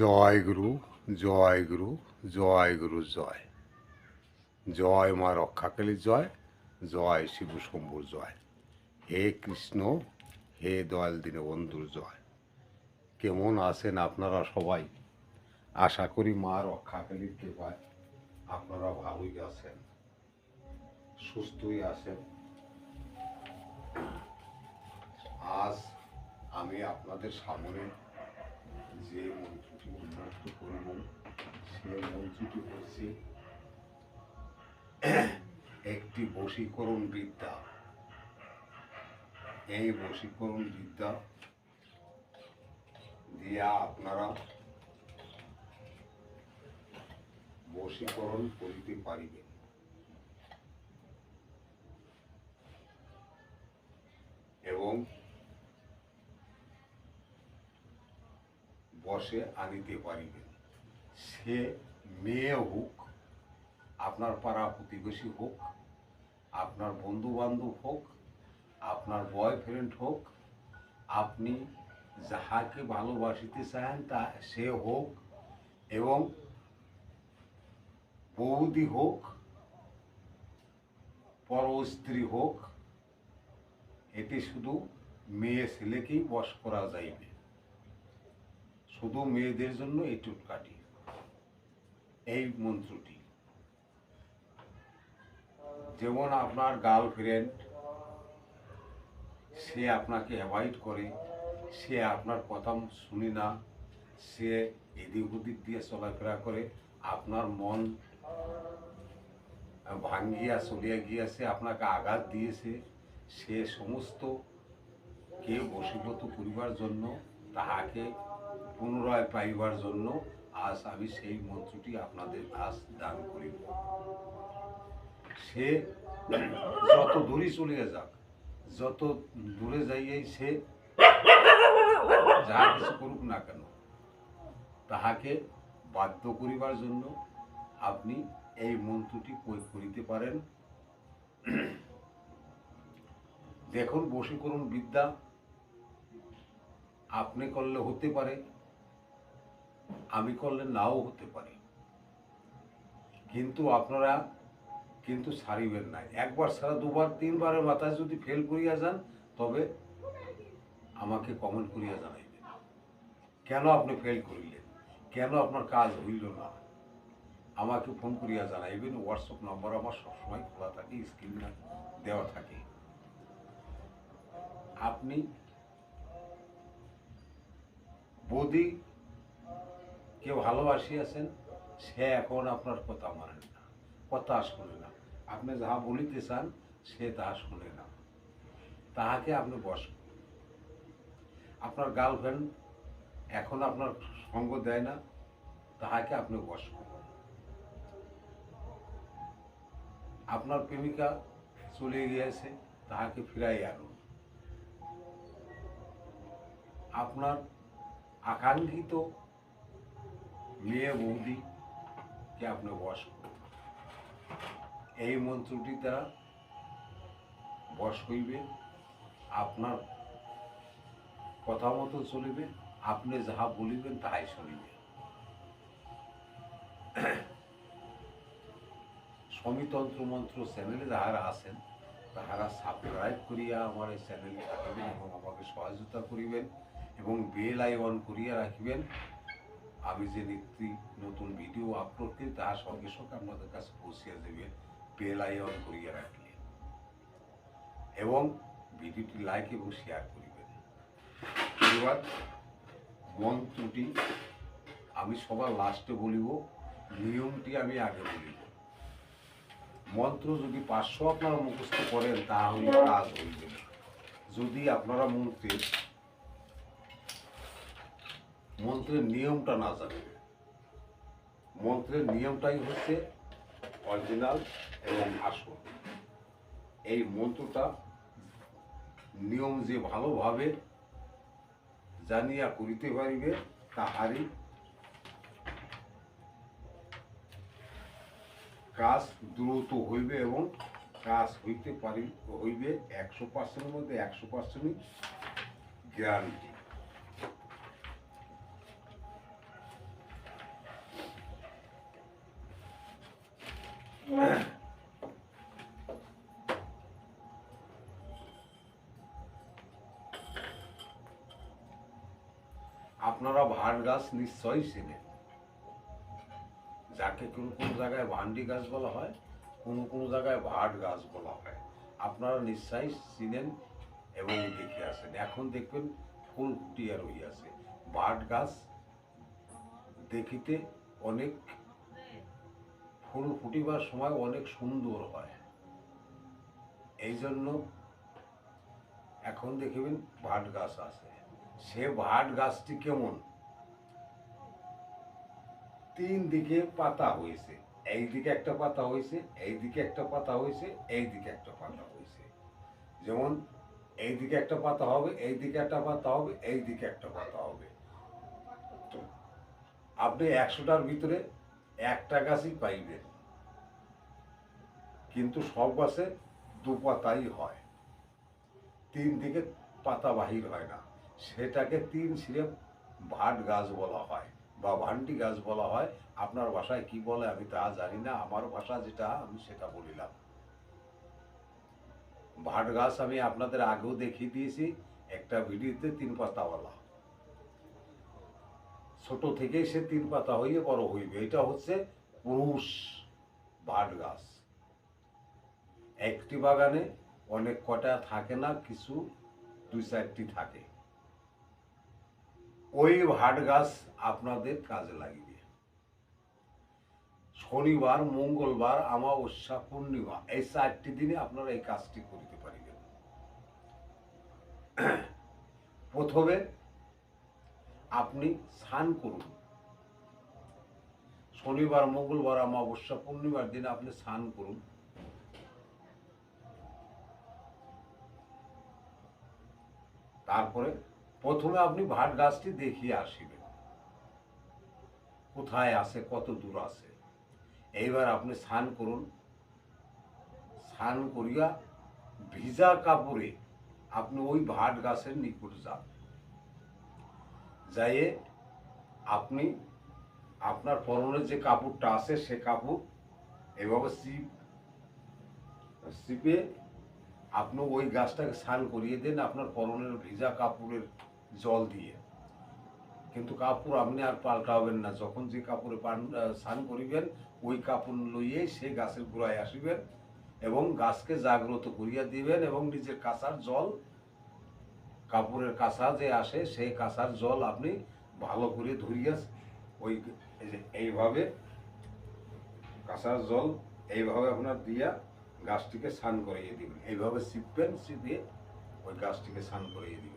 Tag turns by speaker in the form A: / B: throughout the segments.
A: জয় গুরু জয় গুরু জয় গুরু, জয়। জয় মা রক্ষাকালী জয় জয় শিব শম্ভুর জয়। হে কৃষ্ণ, হে দয়াল দিনে বন্ধুর জয়। কেমন আছেন আপনারা সবাই? আশা করি মা রক্ষাকালীর কৃপায় আপনারা ভালোই আছেন, সুস্থই আছেন। আজ আমি আপনাদের সামনে যে মন্ত্রটি হচ্ছে একটি বশীকরণ বিদ্যা এই বশীকরণ বিদ্যা দিয়া আপনারা বশীকরণ করিতে পারিবেন এবং বসে আনিতে পারিবেন সে মেয়ে হোক, আপনার পাড়া প্রতিবেশী হোক, আপনার বন্ধু বান্ধব হোক, আপনার বয়ফ্রেন্ড হোক, আপনি যাহাকে ভালোবাসিতে চান তা সে হোক এবং বৌদি হোক পর স্ত্রী হোক এটি শুধু মেয়ে ছেলেকেই বশ করা যাইবে। শুধু মেয়েদের জন্য এই টুটকাটি এই মন্ত্রটি। যেমন আপনার গার্লফ্রেন্ড সে আপনাকে অ্যাভয়েড করে, সে আপনার কথা শুনি না, সে এদিক ওদিক দিয়ে চলাফেরা করে, আপনার মন ভাঙ্গিয়া চলিয়া গিয়াছে, আপনাকে আঘাত দিয়েছে, সে সমস্ত কে বশীভূত করিবার জন্য তাহাকে পুনরায় পাইবার জন্য আজ আমি সেই মন্ত্রটি আপনাদের আজ দান করিব। সে যত দূরে চলে যাক, যত দূরে যাইয়াই সে যাহা কিছু করুক না কেন, তাহাকে বাধ্য করিবার জন্য আপনি এই মন্ত্রটি প্রয়োগ করিতে পারেন। দেখুন, বশীকরণ বিদ্যা আপনি করলে হতে পারে। আমি করলে নাও হতে পারে। কিন্তু আপনারা কিন্তু ছাড়িবেন না। একবার ছাড়া দুবার, তিনবারের মাথায় যদি ফেল করিয়া যান, তবে আমাকে কমেন্ট করিয়া জানাইবেন। কেন আপনি ফেল করিলেন? কেন আপনার কাজ হইল না? আমাকে ফোন করিয়া জানাইবেন। হোয়াটসঅ্যাপ নম্বর আমার সবসময় খোলা থাকে স্ক্রিন দেওয়া থাকে। আপনি বৌদি কেউ ভালোবাসিয়াছেন, সে এখন আপনার কথা মানেন না, কথা শোনে না। আপনি যাহা বলিতে চান, সে তাহা শোনে না। তাহাকে আপনি বস। আপনার গার্লফ্রেন্ড এখন আপনার সঙ্গ দেয় না, তাহাকে আপনি বস। করুন আপনার প্রেমিকা চলে গিয়েছে, তাহাকে ফিরাই আনুন। আপনার আকাঙ্ক্ষিত মেয়ে বৌদিকে আপনি বস এই মন্ত্রটি দ্বারা বস হইবে আপনার কথা মতো চলিবে, আপনি যাহা বলিবেন তাহাই শুনিবে সমিতন্ত্র মন্ত্র চ্যানেলে যাহারা আছেন, তাহারা সাবস্ক্রাইব করিয়া আমার এই চ্যানেলে থাকিবেন এবং আমাকে সহযোগিতা করিবেন এবং বেল আইকন করিয়া রাখিবেন। আমি যে নিত্য নতুন ভিডিও আপলোড করি তাহার সঙ্গে সঙ্গে আপনাদের কাছে পৌঁছিয়া দেবেন বেল আইকন করিয়া রাখলে এবং ভিডিওটি লাইক এবং শেয়ার করিবেন। এবার মন্ত্রটি আমি সবার লাস্টে বলিব, নিয়মটি আমি আগে বলিব। মন্ত্র যদি পাঁচশো আপনারা মুখস্থ করেন, তাহলে কাজ হইবে। যদি আপনারা মন্ত্রের মন্ত্রের নিয়মটা না জানেন মন্ত্রের নিয়মটাই হচ্ছে অরিজিনাল এবং আসল। এই মন্ত্রটা নিয়ম যে ভালোভাবে জানিয়া করিতে পারিবে তাহারই কাজ দ্রুত হইবে এবং কাজ হইতে পারি, হইবে একশো পার্সেন্টের মধ্যে একশো পার্সেন্টই গ্যারান্টি নিশ্চয়ই চেনেন যাকে কোনো কোনো জায়গায় ভান্ডি গাছ বলা হয়, কোনো কোনো জায়গায় ভাট গাছ বলা হয়। আপনারা নিশ্চয়ই চিনেন এবং দেখে আসেন। এখন দেখবেন ফুল ফুটিয়া রইয়াছে ভাট গাছ দেখিতে অনেক ফুল ফুটিবার সময় অনেক সুন্দর হয়। এই জন্য এখন দেখবেন ভাট গাছ আছে। সে ভাট গাছটি কেমন? তিন দিকে পাতা হয়েছে। এই দিকে একটা পাতা হয়েছে এই দিকে একটা পাতা হয়েছে এই দিকে একটা পাতা হয়েছে। যেমন এই দিকে একটা পাতা হবে এই দিকে একটা পাতা হবে এই দিকে একটা পাতা হবে। আপনি একশোটার ভিতরে একটা গাছই পাইবেন। কিন্তু সব গাছে দু পাতাই হয়। তিন দিকে পাতা বাহির হয় না। সেটাকে তিন ছিঁড়ে ভাট গাছ বলা হয়। বা ভান্ডি গাছ বলা হয়, আপনার ভাষায় কি বলে আমি তা জানি না, আমার ভাষা যেটা, আমি সেটা বলিলাম। ভাট গাছ আমি আপনাদের আগেও দেখিয়ে দিয়েছি, একটা ভিডিওতে তিন পাতাওয়ালা ছোট থেকেই সে তিন পাতা হইয়ে বড় হইবে, এটা হচ্ছে পুরুষ ভাট গাছ। একটি বাগানে অনেক কটা থাকে না, কিছু দুই চারটি থাকে। ওই ভাট গাছ আপনাদের কাজে লাগিবে শনিবার, মঙ্গলবার আমাবস্যা পূর্ণিমা, এই চারটি দিনে আপনারা এই কাজটি করিতে পারিবেন। প্রথমে আপনি স্নান করুন। শনিবার, মঙ্গলবার আমাবস্যা পূর্ণিমার দিন আপনি স্নান করুন। তারপরে প্রথমে আপনি ভাট গাছটি দেখিয়ে আসিবেন। কোথায় আছে, কত দূর আছে? এইবার আপনি স্নান করুন। স্নান করিয়া ভিজা কাপড়ে আপনি ওই ভাট গাছের নিকট যান যাইয়ে আপনি আপনার পরনের যে কাপড়টা আছে, সে কাপড় এভাবে সিপ, সিপে আপনি ওই গাছটাকে স্নান করিয়ে দেন। আপনার পরনের ভিজা কাপড়ের জল দিয়ে। কিন্তু কাপড় আপনি আর পাল্টাবেন না। যখন যে কাপড়ে পান স্নান করিবেন, ওই কাপড় লইয়ে সেই গাছের গোড়ায় আসিবেন এবং গাছকে জাগ্রত করিয়া দিবেন এবং নিজের কাঁচার জল, কাপড়ের কাঁচা যে আসে, সেই কাঁচার জল আপনি ভালো করে ধরিয়া ওই এইভাবে কাঁচার জল এইভাবে আপনার দিয়া গাছটিকে স্নান করিয়ে দিবেন। এইভাবে চিপবেন চিপিয়ে ওই গাছটিকে স্নান করিয়ে দিবেন।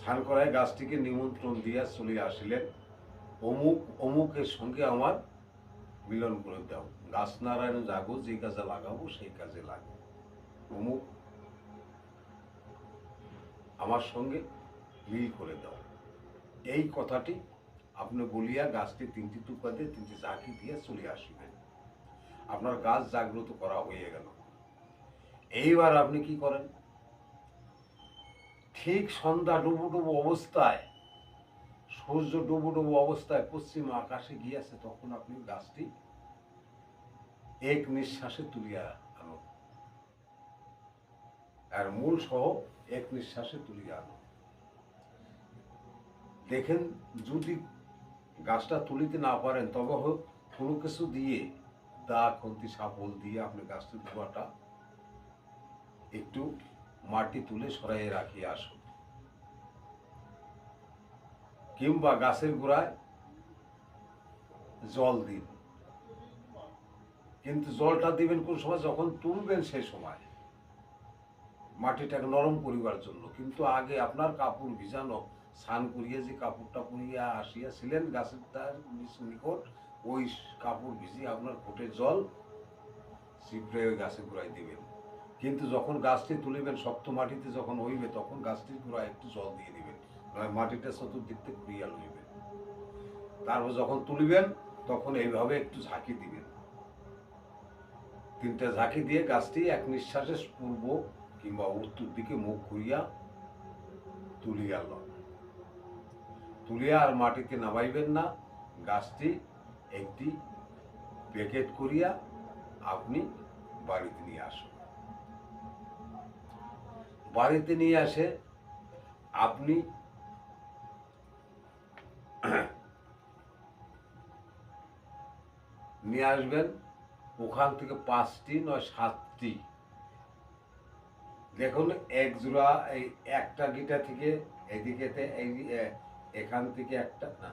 A: স্নান করায় গাছটিকে নিমন্ত্রণ দিয়া চলে আসিলেন। অমুক, অমুকের সঙ্গে আমার মিলন করে দাও। গাছ নারায়ণ জাগো, যে কাজে লাগাবো সেই কাজে লাগো অমুক, আমার সঙ্গে মিল করে দাও। এই কথাটি আপনি বলিয়া গাছটি তিনটি টুকরা দিয়ে, তিনটি জাকি দিয়ে চলে আসিবেন। আপনার গাছ জাগ্রত করা হয়ে গেল। এইবার আপনি কি করেন? ঠিক সন্ধ্যা ডুবু ডুবু অবস্থায়, সূর্য ডুবু ডুবু অবস্থায় পশ্চিম আকাশে গিয়েছে, তখন আপনি গাছটি এক নিঃশ্বাসে তুলিয়া আনো। আর মূল সহ এক নিঃশ্বাসে তুলিয়া আনো। দেখেন, যদি গাছটা তুলিতে না পারেন, তবে কোনো কিছু দিয়ে দা, খন্তি সাপল দিয়ে আপনি গাছটির গোড়াটা একটু মাটি তুলে সরাইয়ে রাখিয়ে আসুন কিংবা গাছের গোড়ায় জল দিন। কিন্তু জলটা দিবেন কোন সময়? যখন তুলবেন সেই সময়। মাটিটাকে নরম করিবার জন্য। কিন্তু আগে আপনার কাপড় ভিজানো, স্নান করিয়ে যে কাপড়টা পরিয়া আসিয়াছিলেন গাছের তার নিকট, ওই কাপড় ভিজিয়ে আপনার কোটের জল চিপড়ে ওই গাছের গোড়ায় দিবেন। কিন্তু যখন গাছটি তুলিবেন, শক্ত মাটিতে যখন হইবে, তখন গাছটির গোড়ায় একটু জল দিয়ে দিবেন। নয়, মাটিটা চতুর্দিক থেকে ঘুরিয়া লইবেন তারপর যখন তুলিবেন, তখন এইভাবে একটু ঝাঁকি দিবেন। তিনটা ঝাঁকি দিয়ে গাছটি এক নিঃশ্বাসে পূর্ব কিংবা উত্তর দিকে মুখ ঘুরিয়া তুলিয়া লন। তুলিয়া আর মাটিতে নামাইবেন না। গাছটি একটি প্যাকেট করিয়া আপনি বাড়িতে নিয়ে আসুন। বাড়িতে নিয়ে আসে, আপনি নিয়ে আসবেন, ওখান থেকে পাঁচটি নয় সাতটি। দেখুন, এক জোড়া এই একটা গিটা থেকে এদিকেতে এই এখান থেকে একটা, না,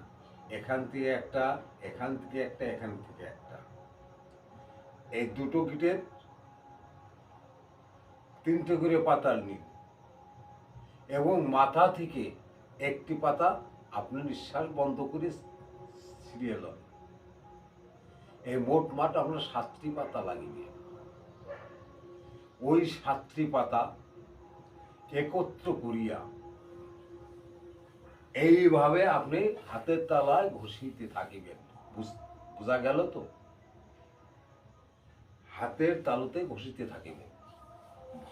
A: এখান থেকে একটা, এখান থেকে একটা, এখান থেকে একটা। এই দুটো গিটের তিনটে করে পাতা নিন। এবং মাথা থেকে একটি পাতা আপনি নিঃশ্বাস বন্ধ করে ছিঁড়িয়ে লন। এই মোট মাঠ আপনার সাতটি পাতা লাগবে। ওই সাতটি পাতা একত্র করিয়া এইভাবে আপনি হাতের তালায় ঘষিতে থাকিবেন। বোঝা গেল তো? হাতের তালুতে ঘষিতে থাকিবেন।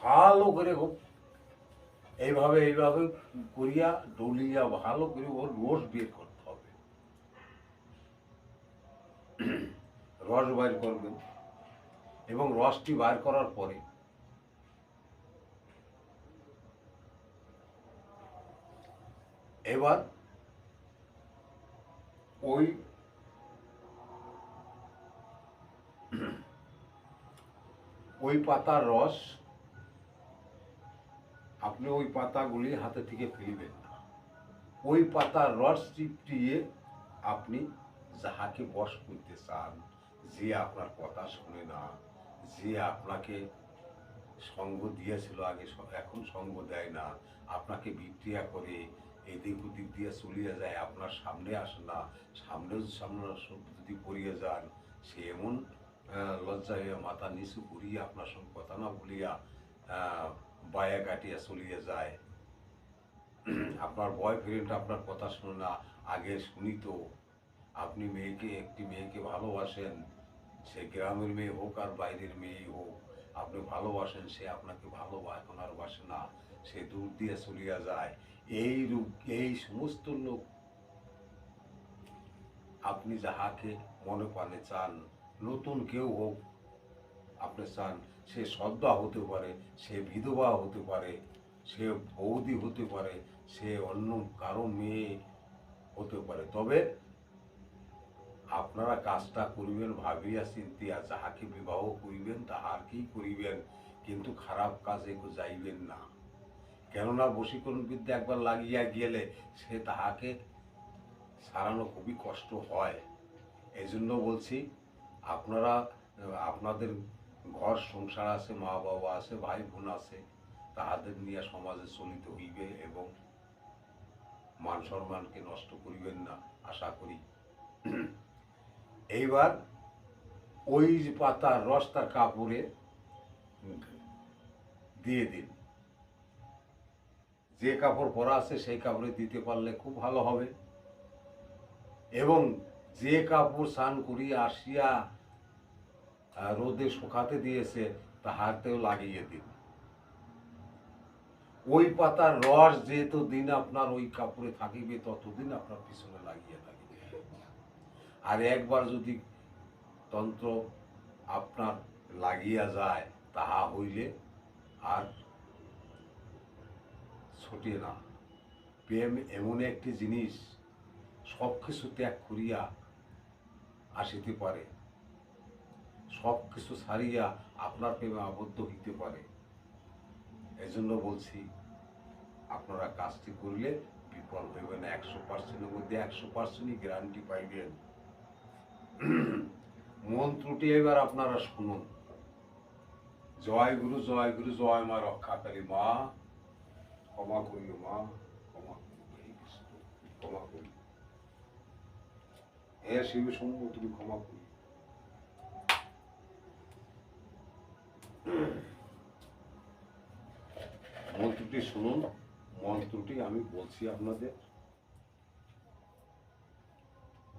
A: ভালো করে হোক। এইভাবে এইভাবে করিয়া ডলিয়া ভালো করে ওর রস বের করতে হবে। রস বাইর করবেন। এবং রসটি বার করার পরে এবার ওই ওই পাতার রস আপনি ওই পাতাগুলি হাতে থেকে ফেলবেন। ওই পাতার রস চিপটিয়ে আপনি যাহাকে বশ করতে চান, যে আপনার কথা শুনে না, যে আপনাকে সঙ্গ দিয়েছিল আগে এখন সঙ্গ দেয় না, আপনাকে বিক্রিয়া করে এদিক ওদিক দিয়ে চলিয়ে যায়, আপনার সামনে আসে না সামনে সামনে যদি পড়িয়ে যান, সে এমন লজ্জা হইয়া মাথা নিচু করিয়া আপনার সঙ্গে কথা না বলিয়া বায়া কাটিয়া চলিয়ে যায়। আপনার বয়ফ্রেন্ড আপনার কথা শুনে না, আগে শুনিত আপনি মেয়েকে, একটি মেয়েকে ভালোবাসেন, সে গ্রামের মেয়ে হোক আর বাইরের মেয়ে হোক, আপনি ভালোবাসেন, সে আপনাকে ভালো এখন আর বাসে না, সে দূর দিয়ে চলিয়া যায়। এই রূপ, এই সমস্ত লোক আপনি যাহাকে মনে প্রাণে চান, নতুন কেউ হোক, আপনি চান সে সদ্যা হতে পারে সে বিধবা হতে পারে, সে বৌদি হতে পারে, সে অন্য কারও মেয়ে হতে পারে। তবে আপনারা কাজটা করিবেন, ভাবিয়া চিন্তিয়া যাহাকে বিবাহ করিবেন তাহার কি করিবেন? কিন্তু খারাপ কাজে যাইবেন না। কেননা বশীকরণ বিদ্যা একবার লাগিয়া গেলে সে তাহাকে সারানো খুবই কষ্ট হয়। এই জন্য বলছি, আপনারা, আপনাদের ঘর, সংসার আছে মা বাবা আছে ভাই বোন আছে, তাহাদের নিয়ে সমাজে চলিত হইবে এবং মান সম্মানকে নষ্ট করিবেন না, আশা করি। এইবার ওই পাতার রসটার কাপড়ে দিয়ে দিন। যে কাপড় পরা আছে সেই কাপড়ে দিতে পারলে খুব ভালো হবে। এবং যে কাপড় স্নান করিয়া আসিয়া রোদে শুকাতে দিয়েছে তাহাতেও লাগিয়ে দিন। ওই পাতার রস যেহেতু দিন আপনার ওই কাপড়ে থাকিবে, ততদিন আপনার পিছনে লাগিয়ে থাকিবে। আর একবার যদি তন্ত্র আপনার লাগিয়া যায়, তাহা হইলে আর ছুটে না। প্রেম এমন একটি জিনিস সব কিছু ত্যাগ করিয়া আসিতে পারে। সব কিছু ছাড়িয়া আপনার প্রেমে আবদ্ধ হইতে পারে। এজন্য বলছি, আপনারা কাজটি করলে বিফল হইবে না, একশো পার্সেন্টের মধ্যে একশো পার্সেন্টই গ্যারান্টি পাইবেন। মন্ত্রটি এবার আপনারা শুনুন। জয় গুরু জয় গুরু, জয় মা রক্ষাকারী মা, ক্ষমা করিও মা, ক্ষমা কৃষ্ণ, ক্ষমা করি হ্যাঁ শিব শম্ভু, তুমি ক্ষমা করি মন্ত্রটি শুনুন, মন্ত্রটি আমি বলছি আপনাদের।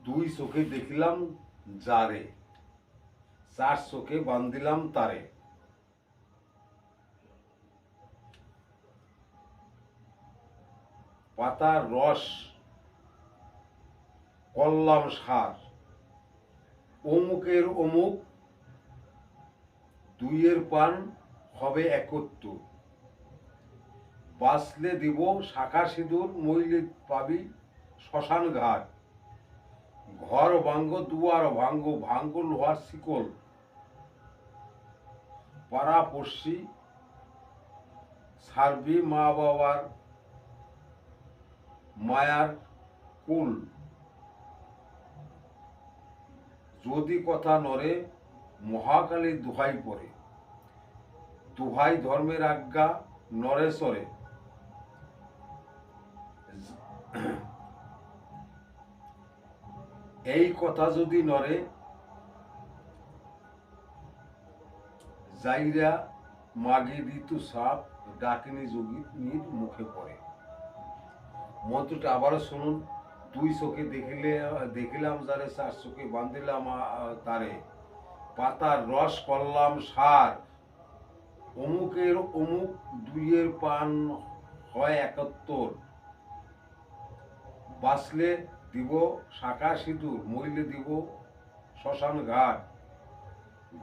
A: দুই চোখে দেখিলাম যারে, চার চোখে বান্ধিলাম তারে। পাতার রস, কল্লাম সার, অমুকের অমুক দুইয়ের পান হবে একত্র বাঁচলে দিব শাখা সিঁদুর, মইলে পাবি শ্মশান ঘাট ঘর ভাঙ্গ, দুয়ার ভাঙ্গ ভাঙ্গ লোহার শিকল। পাড়া পড়শি সার্বি মা বাবার মায়ার কুল। যদি কথা নরে মহাকালী দোহাই পড়ে দোহাই ধর্মের আজ্ঞা নরেশ্বরে। এই কথা যদি নরে জাইরা মাগে ঋতু সাপ ডাকিনি যোগীর মুখে পড়ে। মন্ত্রটা আবারও শুনুন দুই চোখে দেখিলে দেখিলাম যারে চার চোখে বান্ধিলাম আহ, তারে। পাতার রস করলাম সার। অমুকের অমুক দুইয়ের পান হয় একাত্তর। বাঁচলে দিব শাখা সিঁদুর মইলে দিব শ্মশান ঘাট।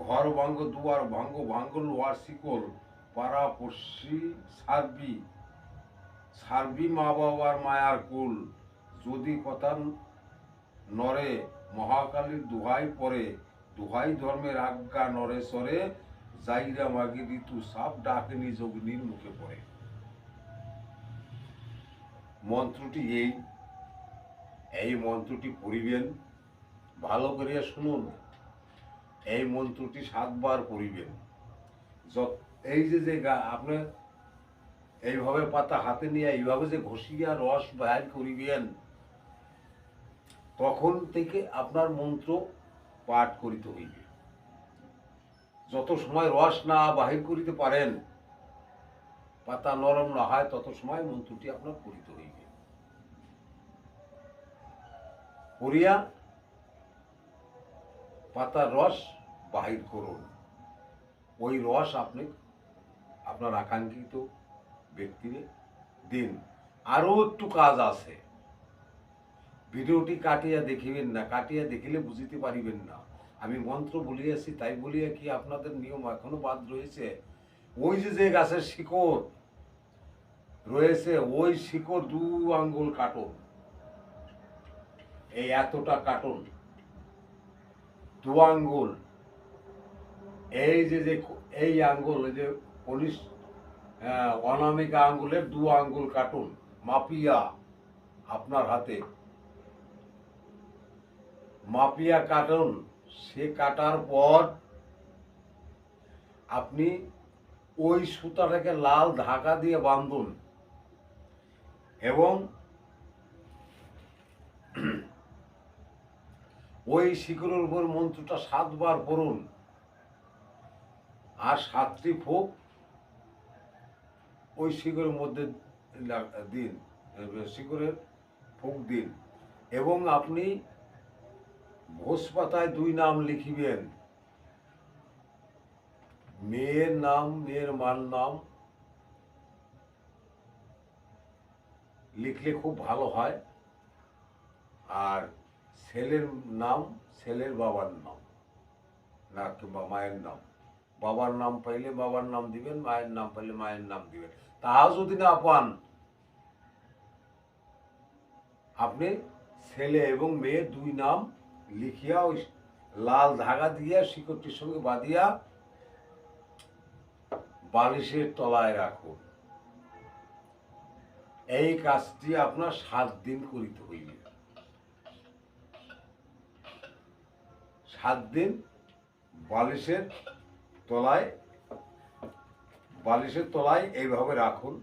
A: ঘর ভাঙ্গ দুয়ার ভাঙ্গ ভাঙ্গ লোহার শিকল, পাড়া পড়শি সারবি সারবি মা বাবার মায়ার কুল, যদি কথা নরে, মহাকালীর দুহাই পরে। দুহাই ধর্মের আজ্ঞা নরে সরে জাইরা মাগি ঋতু সাপ ডাকেনি যোগিনীর মুখে পড়ে। মন্ত্রটি এই। এই মন্ত্রটি পড়িবেন, ভালো করিয়া শুনুন। এই মন্ত্রটি সাতবার পড়িবেন। এই যে যে গা- আপনি এইভাবে পাতা হাতে নিয়ে এইভাবে যে ঘষিয়া রস বাইর করিবেন, তখন থেকে আপনার মন্ত্র পাঠ করিতে হইবে। যত সময় রস না বাহির করিতে পারেন, পাতা নরম না হয়, তত সময় মন্ত্রটি আপনার করিতে হইবে। করিয়া পাতার রস বাহির করুন। ওই রস আপনি আপনার আকাঙ্ক্ষিত ব্যক্তিরে দিন। আরও একটু কাজ আছে। ভিডিওটি কাটিয়া দেখিবেন না, কাটিয়া দেখিলে বুঝিতে পারিবেন না। আমি মন্ত্র বলিয়াছি তাই বলিয়া কি আপনাদের নিয়ম এখনও বাদ রয়েছে? ওই যে যে গাছের শিকড় রয়েছে, ওই শিকড় দু আঙ্গুল কাটুন। এই এতটা কাটুন। দু আঙ্গুল। এই যে যে এই আঙ্গুল যে কনিষ্ঠ অনামিকা আঙ্গুলের দু আঙ্গুল কাটুন, মাপিয়া আপনার হাতে। মাপিয়া কাটুন, সে কাটার পর আপনি ওই সুতাটাকে লাল ধাকা দিয়ে বাঁধুন এবং ওই শিকড়ের উপর মন্ত্রটা সাতবার পড়ুন আর সাতটি ফোক ওই শিকড়ের মধ্যে দিন, শিকড়ের ফোক দিন এবং আপনি ভোজ পাতায় দুই নাম লিখিবেন। মেয়ের নাম, মেয়ের মার নাম লিখলে খুব ভালো হয়। আর ছেলের নাম, ছেলের বাবার নাম, না কিংবা মায়ের নাম। বাবার নাম পাইলে বাবার নাম দিবেন, মায়ের নাম পাইলে মায়ের নাম দিবেন। তাও যদি না পান, আপনি ছেলে এবং মেয়ে দুই নাম লিখিয়া ওই লাল ধাগা দিয়া শিকড়টির সঙ্গে বাঁধিয়া বালিশের তলায় রাখুন এই কাজটি আপনার সাত দিন করিতে হইবে। সাত দিন বালিশের তলায় বালিশের তলায় এইভাবে রাখুন।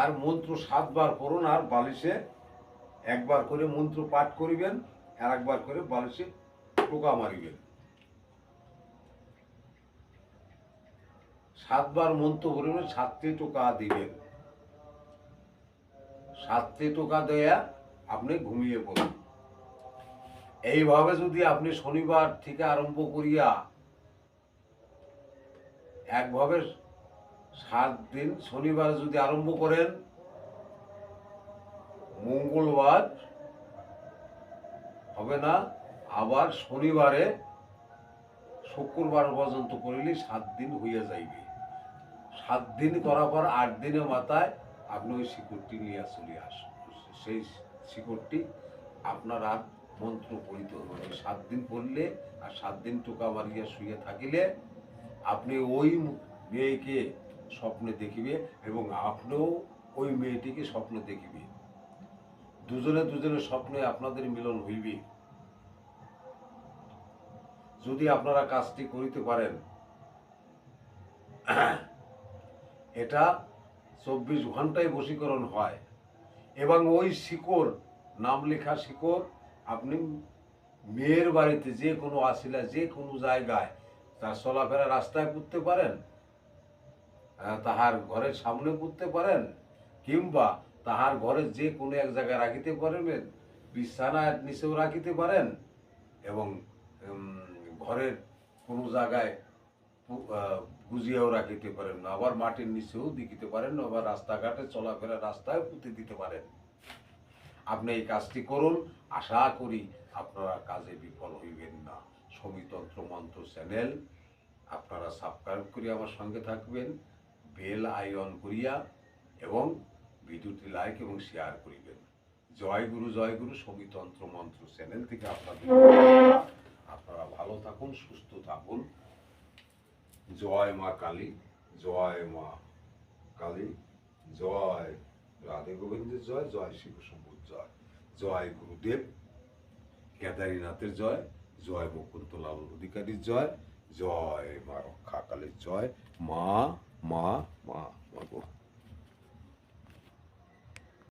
A: আর মন্ত্র সাতবার করুন আর বালিশে একবার করে মন্ত্র পাঠ করিবেন আর একবার করে বালিশে টোকা মারিবেন। সাতবার মন্ত্র পড়িবেন সাতটি টোকা দিবেন। সাতটি টোকা দেয়া আপনি ঘুমিয়ে পড়ুন। এইভাবে যদি আপনি শনিবার থেকে আরম্ভ করিয়া একভাবে সাত দিন শনিবার যদি আরম্ভ করেন মঙ্গলবার হবে না, আবার শনিবারে শুক্রবার পর্যন্ত করিলে সাত দিন হইয়া যাইবে। সাত দিন করার পর আট দিনের মাথায় আপনি ওই শিকড়টি নিয়ে চলে আসুন। সেই শিকড়টি আপনার আর মন্ত্র পড়িতে হবে সাত দিন পড়লে আর সাত দিন টোকা মারিয়া শুয়ে থাকিলে আপনি ওই মেয়েকে স্বপ্নে দেখিবে এবং আপনিও ওই মেয়েটিকে স্বপ্নে দেখিবে। দুজনে দুজনের স্বপ্নে আপনাদের মিলন হইবে। যদি আপনারা কাজটি করিতে পারেন, এটা চব্বিশ ঘন্টায় বশীকরণ হয়। এবং ওই শিকড়, নাম লেখা শিকড়, আপনি মেয়ের বাড়িতে যে কোনো আসিলা যে কোনো জায়গায় তার চলাফেরা রাস্তায় পুঁততে পারেন তাহার ঘরের সামনে পুঁততে পারেন, কিংবা তাহার ঘরের যে কোনো এক জায়গায় রাখিতে পারবেন বিছানার নিচেও রাখিতে পারেন এবং ঘরের কোনো জায়গায় গুজিয়েও রাখিতে পারেন না। আবার মাটির নিচেও দিতে পারেন আবার রাস্তাঘাটে চলাফেরা রাস্তায় পুঁতে দিতে পারেন। আপনি এই কাজটি করুন, আশা করি আপনারা কাজে বিফল হইবেন না। সমিতন্ত্র মন্ত্র চ্যানেল, আপনারা সাবস্ক্রাইব করিয়া আমার সঙ্গে থাকবেন, বেল আইকন করিয়া এবং ভিডিওটি লাইক এবং শেয়ার করিবেন। জয় গুরু জয় গুরু সমিতন্ত্র মন্ত্র চ্যানেল থেকে আপনাদের আপনারা ভালো থাকুন, সুস্থ থাকুন। জয় মা কালী, জয় মা কালী, জয় রাধে গোবিন্দের জয় জয় শিব শম্ভুর জয়। জয় গুরুদেব, কেদারীনাথের জয় জয় মুকুন্দলাল অধিকারীর জয় জয় মা রক্ষা কালীর জয়। মা মা মা মা গো।